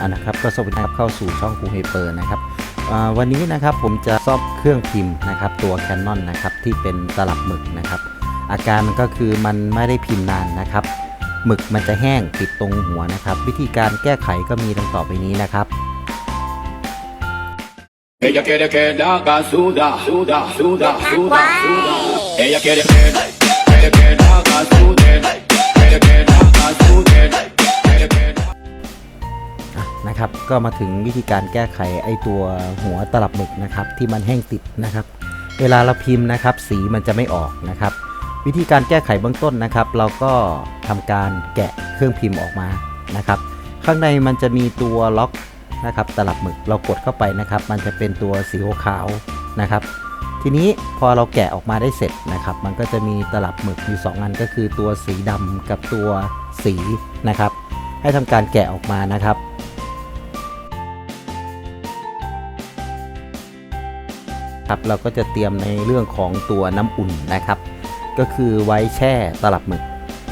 อ่านะครับก็สวัสดีครับเข้าสู่ช่องครูเฮเปอร์นะครับวันนี้นะครับผมจะซ่อมเครื่องพิมพ์นะครับตัว Canon นะครับที่เป็นตลับหมึกนะครับอาการมันก็คือมันไม่ได้พิมพ์นานนะครับหมึกมันจะแห้งติดตรงหัวนะครับ วิธีการแก้ไขก็มีดังต่อไปนี้นะครับ Ella quiere que la haga suda, suda, suda, suda, suda. Ella quiere que, quiere que la haga sude, quiere que นะครับ ก็มาถึงวิธีการแก้ไขไอตัวหัวตลับหมึกนะครับ ที่มันแห้งติดนะครับ เวลาเราพิมพ์นะครับ สีมันจะไม่ออกนะครับ วิธีการแก้ไขเบื้องต้นนะครับ เราก็ทำการแกะเครื่องพิมพ์ออกมานะครับ ข้างในมันจะมีตัวล็อกนะครับ ตลับหมึกเรากดเข้าไปนะครับ มันจะเป็นตัวสีขาวนะครับทีนี้พอเราแกะออกมาได้เสร็จนะครับ มันก็จะมีตลับหมึกอยู่สองอันก็คือตัวสีดำกับตัวสีนะครับ ให้ทำการแกะออกมานะครับ ครับเราก็จะเตรียมในเรื่องของตัวน้ำอุ่นนะครับ ก็คือไว้แช่ตลับหมึก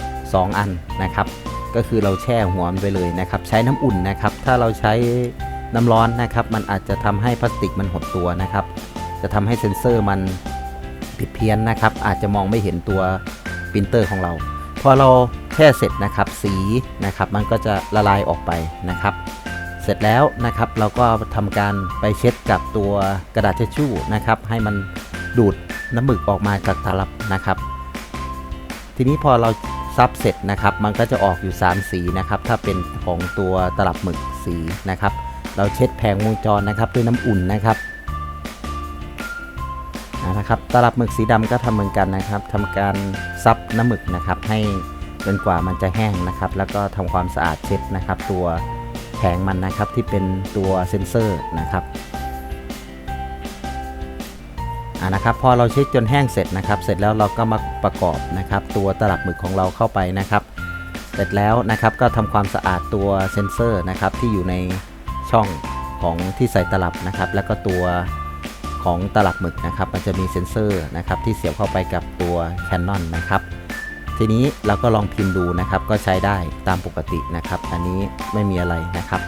2 อันนะครับ ก็คือเราแช่หัวมันไปเลยนะครับ ใช้น้ำอุ่นนะครับ ถ้าเราใช้น้ำร้อนนะครับ มันอาจจะทำให้พลาสติกมันหดตัวนะครับ จะทำให้เซ็นเซอร์มันผิดเพี้ยนนะครับ อาจจะมองไม่เห็นตัวปรินเตอร์ของเรา พอเราแช่เสร็จนะครับ สีนะครับ มันก็จะละลายออกไปนะครับ สร็จแล้วนะครับเราก็ทำการไปเช็ดกับตัวกระดาษเช็ดชู่นะครับให้มันดูดน้ำหมึกออกมาจากตลับนะครับ ทีนี้พอเราซับเสร็จนะครับ มันก็จะออกอยู่ 3 สีนะครับ ถ้าเป็นของตัวตลับหมึกสีนะครับ เราเช็ดแผงวงจรนะครับด้วยน้ำอุ่นนะครับนะครับตลับหมึกสีดำก็ทำเหมือนกันนะครับทำการซับน้ำหมึกนะครับให้จนกว่ามันจะแห้งนะครับ แล้วก็ทำความสะอาดเช็ดนะครับ ตัว แผงมันนะครับที่เป็นตัวเซ็นเซอร์นะครับอ่านะครับพอเราเช็คจนแห้งเสร็จนะครับ เสร็จแล้วเราก็มาประกอบนะครับ ตัวตลับหมึกของเราเข้าไปนะครับ เสร็จแล้วนะครับก็ทำความสะอาดตัวเซ็นเซอร์นะครับที่อยู่ในช่องของที่ใส่ตลับนะครับ แล้วก็ตัวของตลับหมึกนะครับ มันจะมีเซ็นเซอร์นะครับที่เสียบเข้าไปกับตัว Canon นะครับ ทีนี้เราก็ลองพิมพ์ดูนะครับ ก็ใช้ได้ตามปกตินะครับ อันนี้ไม่มีอะไรนะครับ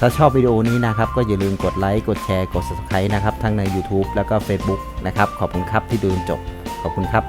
ถ้าชอบวิดีโอนี้นะครับ ก็อย่าลืมกดไลค์ กดแชร์ กด subscribe นะครับ ทั้งใน YouTube แล้วก็ Facebook นะครับ ขอบคุณครับที่ดูจนจบ ขอบคุณครับ